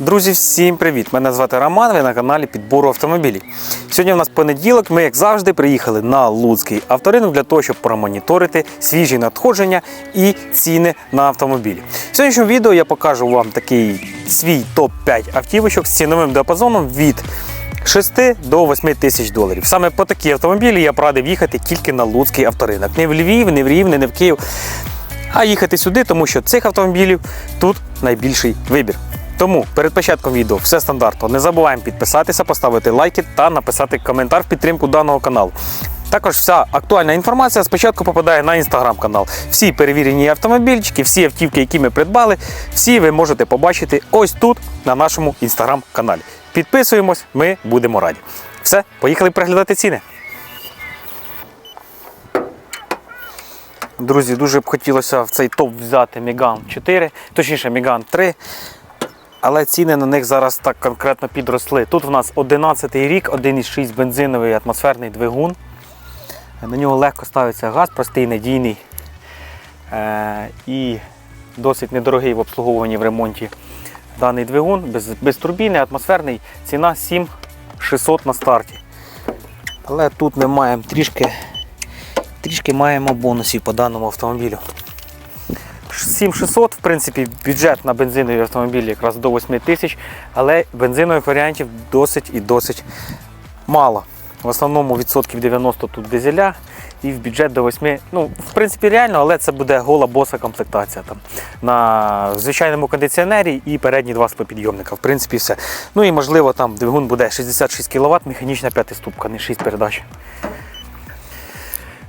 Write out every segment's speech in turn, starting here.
Друзі, всім привіт! Мене звати Роман, ви на каналі підбору автомобілів. Сьогодні у нас понеділок. Ми, як завжди, приїхали на Луцький авторинок для того, щоб промоніторити свіжі надходження і ціни на автомобілі. В сьогоднішньому відео я покажу вам такий свій топ-5 автівочок з ціновим діапазоном від 6 до 8 тисяч доларів. Саме по такі автомобілі я б їхати тільки на Луцький авторинок. Не в Львів, не в Рівне, не в Київ, а їхати сюди, тому що цих автомобілів тут найбільший вибір. Тому перед початком відео все стандартно. Не забуваємо підписатися, поставити лайки та написати коментар в підтримку даного каналу. Також вся актуальна інформація спочатку попадає на інстаграм-канал. Всі перевірені автомобільчики, всі автівки, які ми придбали, всі ви можете побачити ось тут, на нашому інстаграм-каналі. Підписуємось, ми будемо раді. Все, поїхали переглядати ціни. Друзі, дуже б хотілося в цей топ взяти Megane 4, точніше Megane 3. Але ціни на них зараз так конкретно підросли. Тут в нас 11 рік, 1,6 бензиновий атмосферний двигун. На нього легко ставиться газ, простий, надійний е- і досить недорогий в обслуговуванні в ремонті даний двигун, без, без турбіни, атмосферний, ціна 7600 на старті. Але тут ми маємо трішки, трішки маємо бонусів по даному автомобілю. 7600, в принципі, бюджет на бензинові автомобілі якраз до 8 тисяч, але бензинових варіантів досить і досить мало. В основному відсотків 90 тут дизеля і в бюджет до 8. Ну, в принципі, реально, але це буде гола боса комплектація там, на звичайному кондиціонері і передні два склопідйомника. В принципі, все. Ну і можливо там двигун буде 66 кВт, механічна п'ятиступка, не 6 передач.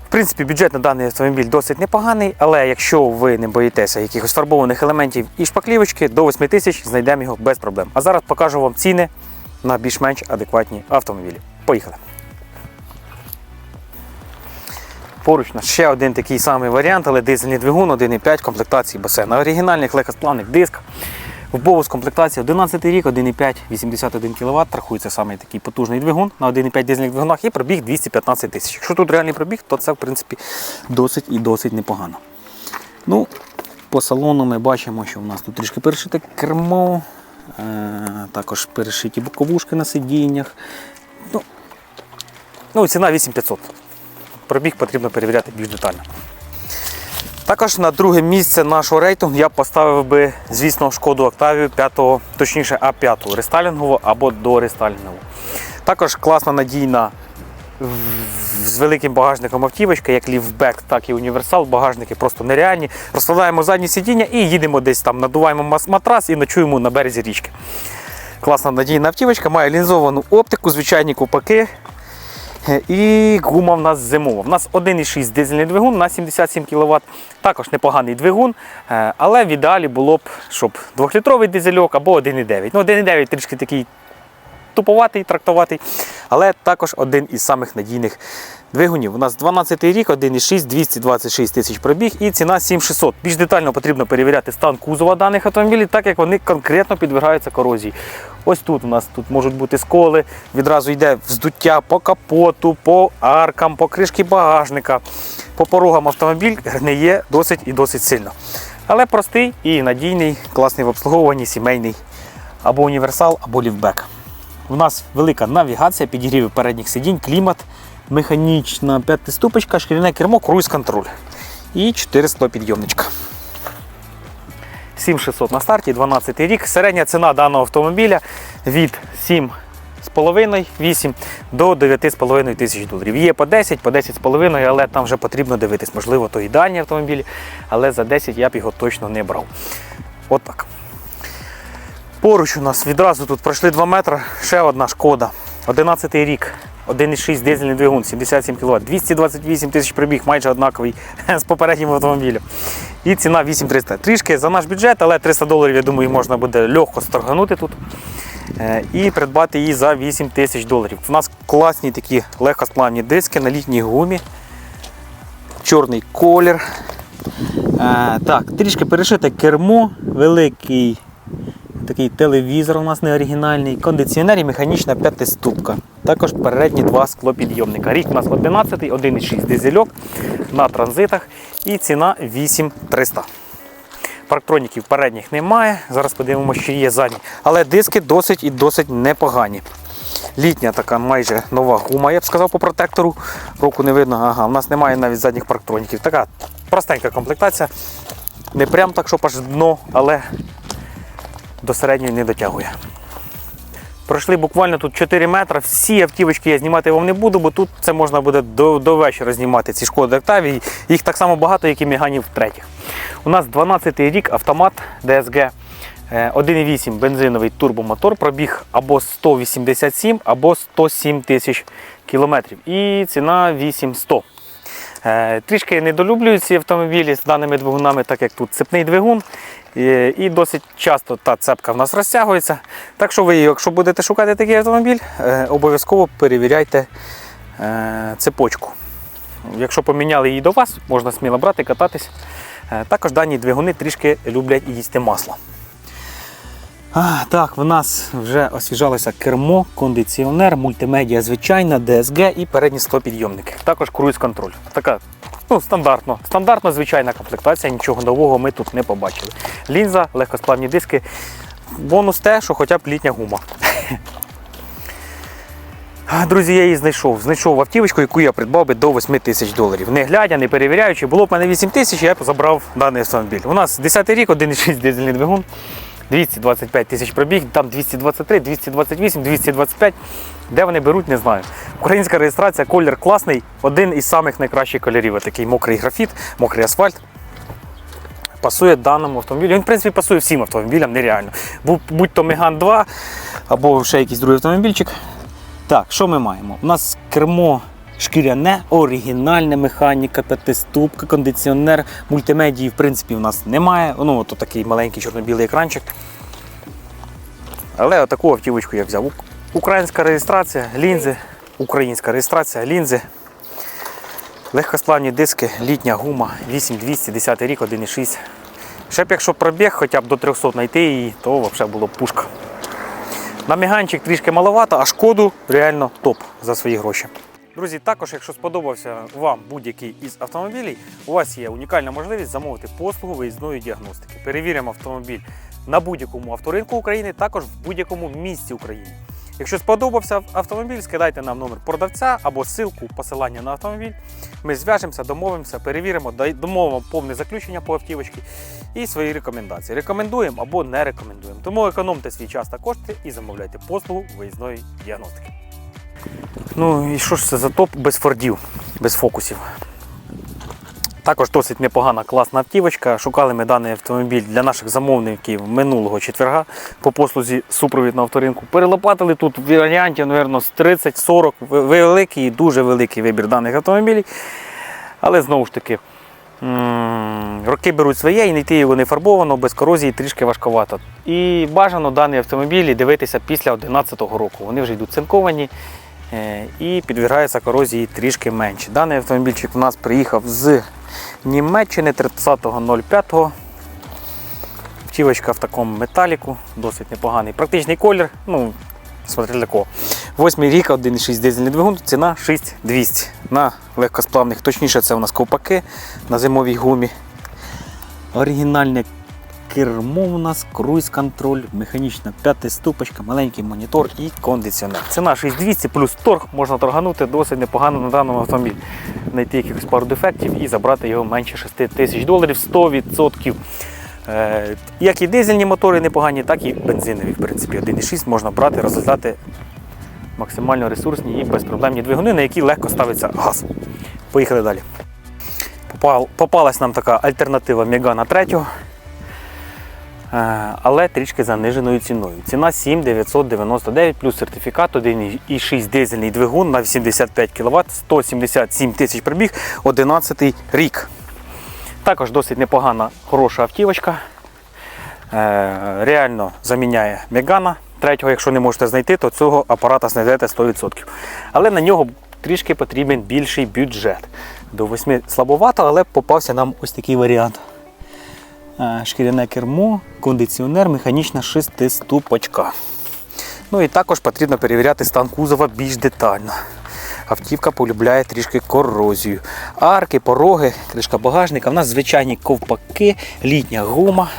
В принципі, бюджет на даний автомобіль досить непоганий, але якщо ви не боїтеся якихось фарбованих елементів і шпаклівочки, до 8 тисяч знайдемо його без проблем. А зараз покажу вам ціни на більш-менш адекватні автомобілі. Поїхали. Поруч нас ще один такий самий варіант, але дизельний двигун 1,5 комплектації басейн. На оригінальних легкосплавних дисках. В бовус комплектації 11 рік, 1,5, 81 кВт. Рахується саме такий потужний двигун на 1,5 дизельних двигунах і пробіг 215 тисяч. Якщо тут реальний пробіг, то це в принципі досить і досить непогано. Ну, По салону ми бачимо, що в нас тут трішки перешите кермо, е, також перешиті боковушки на сидіннях. Ну, ну, ціна 8500. Пробіг потрібно перевіряти більш детально. Також на друге місце нашого рейтингу я поставив би, звісно, шкоду Октавію 5, точніше А5 рестайлінгову або до рестайлінгову. Також класна надійна з великим багажником автівочка, як ліфбек, так і універсал. Багажники просто нереальні. Розкладаємо задні сидіння і їдемо десь там, надуваємо матрас і ночуємо на березі річки. Класна надійна автівочка, має лінзовану оптику, звичайні купаки. Е, І гума в нас зимова. В нас 1,6 дизельний двигун на 77 кВт. Також непоганий двигун, е, але в ідеалі було б, щоб 2-літровий дизельок або 1,9. Ну, 1,9 трішки такий туповатий, трактоватий, але також один із самих надійних двигунів. У нас 12 рік, 1,6, 226 тисяч пробіг і ціна 7600. Більш детально потрібно перевіряти стан кузова даних автомобілів, так як вони конкретно підвергаються корозії. Ось тут у нас тут можуть бути сколи, відразу йде вздуття по капоту, по аркам, по кришки багажника, по порогам автомобіль гниє досить і досить сильно. Але простий і надійний, класний в обслуговуванні, сімейний або універсал, або ліфбек. У нас велика навігація, підігрів передніх сидінь, клімат, механічна п'ятиступочка, шкіряне кермо, круїз-контроль. І 4 склопідйомничка. 7600 на старті, 12 рік. Середня ціна даного автомобіля від 7,5 8 до 9,5 тисяч доларів. Є по 10, по 10,5, але там вже потрібно дивитись. Можливо, то ідеальні автомобілі, але за 10 я б його точно не брав. От так. Поруч у нас відразу тут пройшли 2 метри, ще одна шкода. 11 рік, 1,6 дизельний двигун, 77 кВт, 228 тисяч пробіг, майже однаковий з попереднім автомобілем. І ціна 8300. Трішки за наш бюджет, але 300 доларів, я думаю, можна буде легко сторганути тут. Е, І придбати її за 8 тисяч доларів. У нас класні такі легкосплавні диски на літній гумі. Чорний колір. Е, так, трішки перешите кермо, великий такий телевізор у нас не оригінальний, кондиціонер і механічна п'ятиступка. Також передні два склопідйомника. Рік у нас 11, 1,6 дизельок на транзитах і ціна 8300. Парктроніків передніх немає. Зараз подивимося, що є задні. Але диски досить і досить непогані. Літня така майже нова гума, я б сказав, по протектору. Року не видно. Ага, у нас немає навіть задніх парктроніків. Така простенька комплектація. Не прям так, щоб аж дно, але до середньої не дотягує. Пройшли буквально тут 4 метри. Всі автівочки я знімати вам не буду, бо тут це можна буде до, до вечора знімати ці шкоди Октавії. Їх так само багато, як і міганів третіх. У нас 12-й рік автомат DSG. е, 1,8 бензиновий турбомотор пробіг або 187, або 107 тисяч кілометрів. І ціна 8100. Е, Трішки недолюблюють ці автомобілі з даними двигунами, так як тут цепний двигун. І, досить часто та цепка в нас розтягується. Так що ви, якщо будете шукати такий автомобіль, е, обов'язково перевіряйте е, цепочку. Якщо поміняли її до вас, можна сміло брати, кататись. Також дані двигуни трішки люблять їсти масло. А, так, в нас вже освіжалося кермо, кондиціонер, мультимедіа звичайна, DSG і передні склопідйомники. Також круїз-контроль. Така ну, стандартно, стандартно звичайна комплектація, нічого нового ми тут не побачили. Лінза, легкосплавні диски. Бонус те, що хоча б літня гума. Друзі, я її знайшов. Знайшов автівочку, яку я придбав би до 8 тисяч доларів. Не глядя, не перевіряючи, було б мене 8 тисяч, я б забрав даний автомобіль. У нас 10 рік, 1,6 дизельний двигун, 225 тисяч пробіг, там 223, 228, 225. Де вони беруть, не знаю. Українська реєстрація, колір класний, один із самих найкращих кольорів. Такий мокрий графіт, мокрий асфальт. Пасує даному автомобілю. Він, в принципі, пасує всім автомобілям, нереально. Будь, то Меган 2 або ще якийсь другий автомобільчик. Так, що ми маємо? У нас кермо шкіряне, оригінальне механіка, п'ятиступка, кондиціонер, мультимедії, в принципі, у нас немає. Ну, от такий маленький чорно-білий екранчик. Але отаку автівочку я взяв. Українська реєстрація, лінзи, українська реєстрація, лінзи. Легкосплавні диски, літня гума, 8200, 10 рік, 1,6. Ще б якщо пробіг хоча б до 300 знайти її, то взагалі було б пушка. На міганчик трішки маловато, а шкоду реально топ за свої гроші. Друзі, також, якщо сподобався вам будь-який із автомобілів, у вас є унікальна можливість замовити послугу виїзної діагностики. Перевіримо автомобіль на будь-якому авторинку України, також в будь-якому місці України. Якщо сподобався автомобіль, скидайте нам номер продавця або ссылку, посилання на автомобіль. Ми зв'яжемося, домовимося, перевіримо, домовимо повне заключення по автівочці і свої рекомендації. Рекомендуємо або не рекомендуємо. Тому економте свій час та кошти і замовляйте послугу виїзної діагностики. Ну і що ж це за топ без фордів, без фокусів? Також досить непогана класна автівочка. Шукали ми даний автомобіль для наших замовників минулого четверга по послузі супровід на авторинку. Перелопатили тут варіантів, мабуть, з 30-40 великий, дуже великий вибір даних автомобілів. Але знову ж таки, роки беруть своє і знайти його не фарбовано, без корозії трішки важковато. І бажано дані автомобілі дивитися після 2011 року. Вони вже йдуть цинковані і підвергаються корозії трішки менше. Даний автомобільчик у нас приїхав з Німеччини 30.05. Автівочка в такому металіку, досить непоганий. Практичний колір, ну, смотря для кого. Восьмий рік, 1,6 дизельний двигун, ціна 6200 на легкосплавних. Точніше, це у нас ковпаки на зимовій гумі. Оригінальне кермо у нас, круїз-контроль, механічна п'ятиступочка, маленький монітор і кондиціонер. Ціна 6200 плюс торг, можна торганути досить непогано на даному автомобілі. Знайти якихось пару дефектів і забрати його менше 6 тисяч доларів 100%. Е, Як і дизельні мотори непогані, так і бензинові. В принципі, 1,6 можна брати, розглядати максимально ресурсні і безпроблемні двигуни, на які легко ставиться газ. Поїхали далі. Попал, попалась нам така альтернатива Мегана 3, е, але трішки заниженою ціною. Ціна 7999 плюс сертифікат 1,6 дизельний двигун на 85 кВт, 177 тисяч пробіг, 11 рік. Також досить непогана, хороша автівочка. Е, реально заміняє Мегана третього, якщо не можете знайти, то цього апарата знайдете 100%. Але на нього трішки потрібен більший бюджет. До 8 слабовато, але попався нам ось такий варіант. Е, Шкіряне кермо, кондиціонер, механічна шестиступочка. Ну і також потрібно перевіряти стан кузова більш детально. Автівка полюбляє трішки корозію. Арки, пороги, кришка багажника. У нас звичайні ковпаки, літня гума.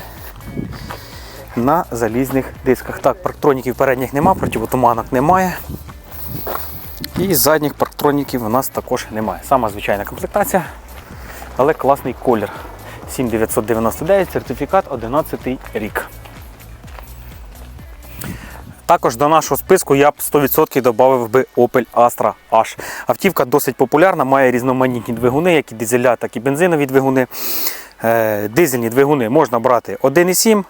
на залізних дисках. Так, парктроніків передніх нема, противотуманок немає. І задніх парктроніків у нас також немає. Сама звичайна комплектація, але класний колір. 7999, сертифікат 11 рік. Також до нашого списку я б 100% додав би Opel Astra H. Автівка досить популярна, має різноманітні двигуни, як і дизеля, так і бензинові двигуни. Е, Дизельні двигуни можна брати 1,7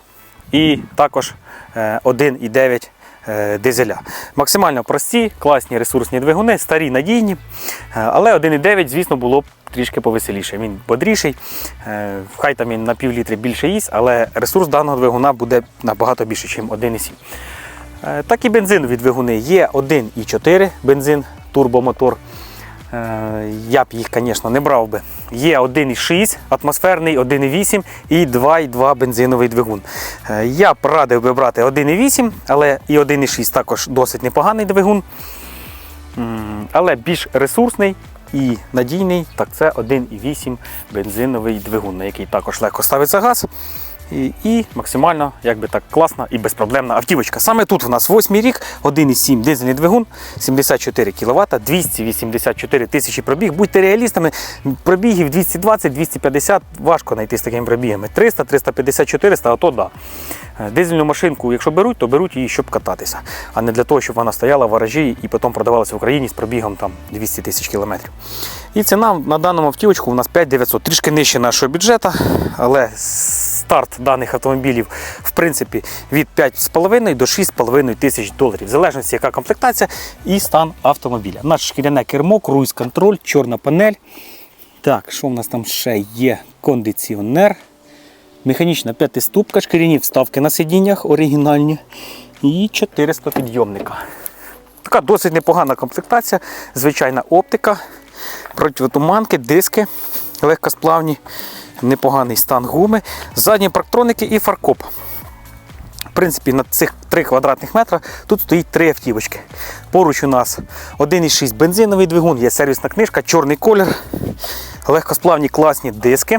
і також е, 1,9 е, дизеля. Максимально прості, класні ресурсні двигуни, старі, надійні. Е, Але 1,9, звісно, було б трішки повеселіше. Він бодріший, е, хай там він на пів літри більше їсть, але ресурс даного двигуна буде набагато більше, ніж 1,7. Е, Так і бензинові двигуни є 1,4 бензин, турбомотор. Е, Я б їх, звісно, не брав би. Є 1,6 атмосферний, 1,8 і 2,2 бензиновий двигун. Е, Я б радив би брати 1,8, але і 1,6 також досить непоганий двигун. Але більш ресурсний і надійний, так це 1,8 бензиновий двигун, на який також легко ставиться газ. І, і максимально якби так класна і безпроблемна автівочка. Саме тут у нас 8 рік, 1,7 дизельний двигун, 74 кВт, 284 тисячі пробіг. Будьте реалістами, пробігів 220-250 важко знайти з такими пробігами. 300, 350, 400, а то да. Е, Дизельну машинку, якщо беруть, то беруть її, щоб кататися, а не для того, щоб вона стояла в гаражі і потім продавалася в Україні з пробігом там 200 тисяч кілометрів. І ціна на даному автівочку у нас 5900, трішки нижче нашого бюджету, але старт даних автомобілів в принципі від 5,5 до 6,5 тисяч доларів, в залежності, яка комплектація і стан автомобіля. Наше шкіряне кермо, круїз контроль, чорна панель. Так, що в нас там ще є? Кондиціонер. Механічна п'ятиступка, шкіряні вставки на сидіннях оригінальні. І 400 підйомника. Така досить непогана комплектація, звичайна оптика, противотуманки, диски легкосплавні, непоганий стан гуми, задні парктроники і фаркоп. В принципі, на цих 3 квадратних метра тут стоїть три автівочки. Поруч у нас 1,6 бензиновий двигун, є сервісна книжка, чорний колір, легкосплавні класні диски.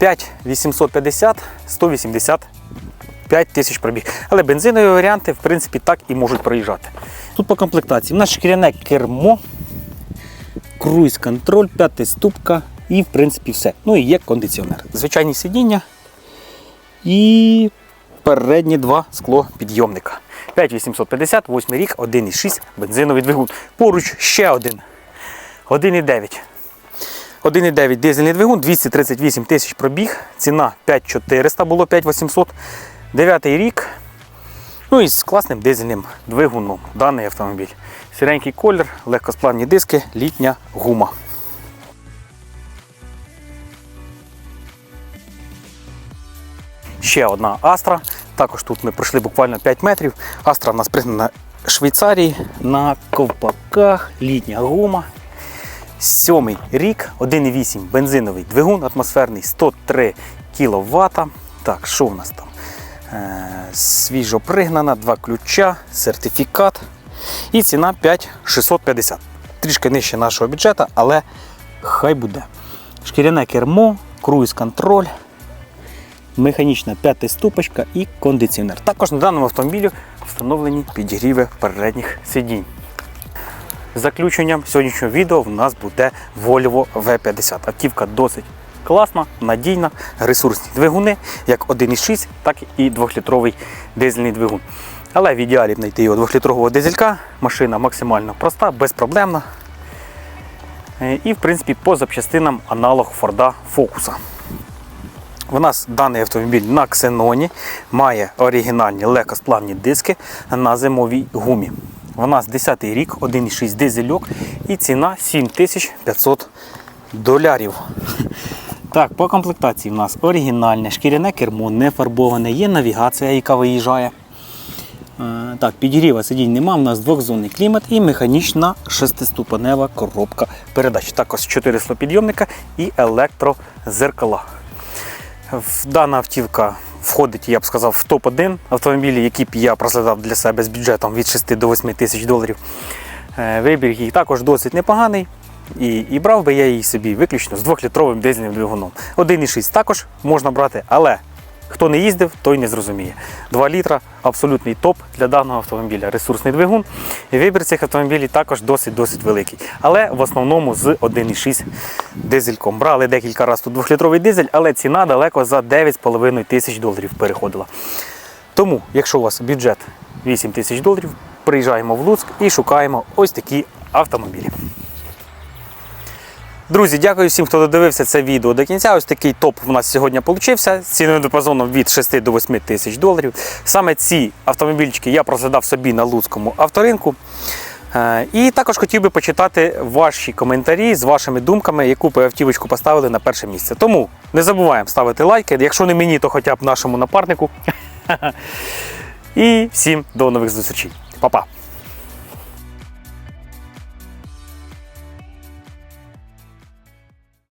5850, 185 тисяч пробіг. Але бензинові варіанти, в принципі, так і можуть проїжджати. Тут по комплектації. У нас шкіряне кермо, круїз контроль, п'ята ступка і, в принципі, все. Ну і є кондиціонер. Звичайні сидіння і передні два скло підйомника. 5850, 8 рік, 1,6 бензиновий двигун. Поруч ще один. 1,9. 1,9 дизельний двигун, 238 тисяч пробіг, ціна 5400 було 5800. 9 рік. Ну і з класним дизельним двигуном даний автомобіль. Сіренький колір, легкосплавні диски, літня гума. Ще одна Астра. Також тут ми пройшли буквально 5 метрів. Астра в нас пригнана Швейцарії на ковпаках, літня гума. Сьомий рік, 1,8 бензиновий двигун атмосферний, 103 кВт. Так, що в нас там? Е, свіжо пригнана, два ключа, сертифікат. І ціна 5650. Трішки нижче нашого бюджету, але хай буде. Шкіряне кермо, круїз контроль, механічна п'ятиступочка і кондиціонер. Також на даному автомобілі встановлені підігріви передніх сидінь. Заключенням сьогоднішнього відео в нас буде Volvo V50. Автівка досить класна, надійна, ресурсні двигуни, як 1,6, так і 2-літровий дизельний двигун. Але в ідеалі знайти його 2-літрового дизелька. Машина максимально проста, безпроблемна. Е, І, в принципі, по запчастинам аналог Форда Фокуса. У нас даний автомобіль на ксеноні, має оригінальні легкосплавні диски на зимовій гумі. У нас 10 рік, 1,6 дизельок і ціна 7500 долярів. Так, по комплектації у нас оригінальне, шкіряне кермо, не фарбоване, є навігація, яка виїжджає. Е, Так, підігріва сидінь нема, у нас двохзонний клімат і механічна шестиступенева коробка передач. Також 4 слопідйомника і електрозеркала. Дана автівка входить, я б сказав, в топ-1 автомобілі, які б я розглядав для себе з бюджетом від 6 до 8 тисяч доларів. Е, Вибір її також досить непоганий. І, і брав би я її собі виключно з 2-літровим дизельним двигуном. 1,6 також можна брати, але Хто не їздив, той не зрозуміє. 2 літра абсолютний топ для даного автомобіля. Ресурсний двигун. Вибір цих автомобілів також досить-досить великий. Але в основному з 1,6 дизельком. Брали декілька разів тут 2-літровий дизель, але ціна далеко за 9,5 тисяч доларів переходила. Тому, якщо у вас бюджет 8 тисяч доларів, приїжджаємо в Луцьк і шукаємо ось такі автомобілі. Друзі, дякую всім, хто додивився це відео до кінця. Ось такий топ в нас сьогодні получився. з Ціновим діапазоном від 6 до 8 тисяч доларів. Саме ці автомобільчики я розглядав собі на Луцькому авторинку. Е, І також хотів би почитати ваші коментарі з вашими думками, яку б автівочку поставили на перше місце. Тому не забуваємо ставити лайки. Якщо не мені, то хоча б нашому напарнику. І всім до нових зустрічей. Па-па!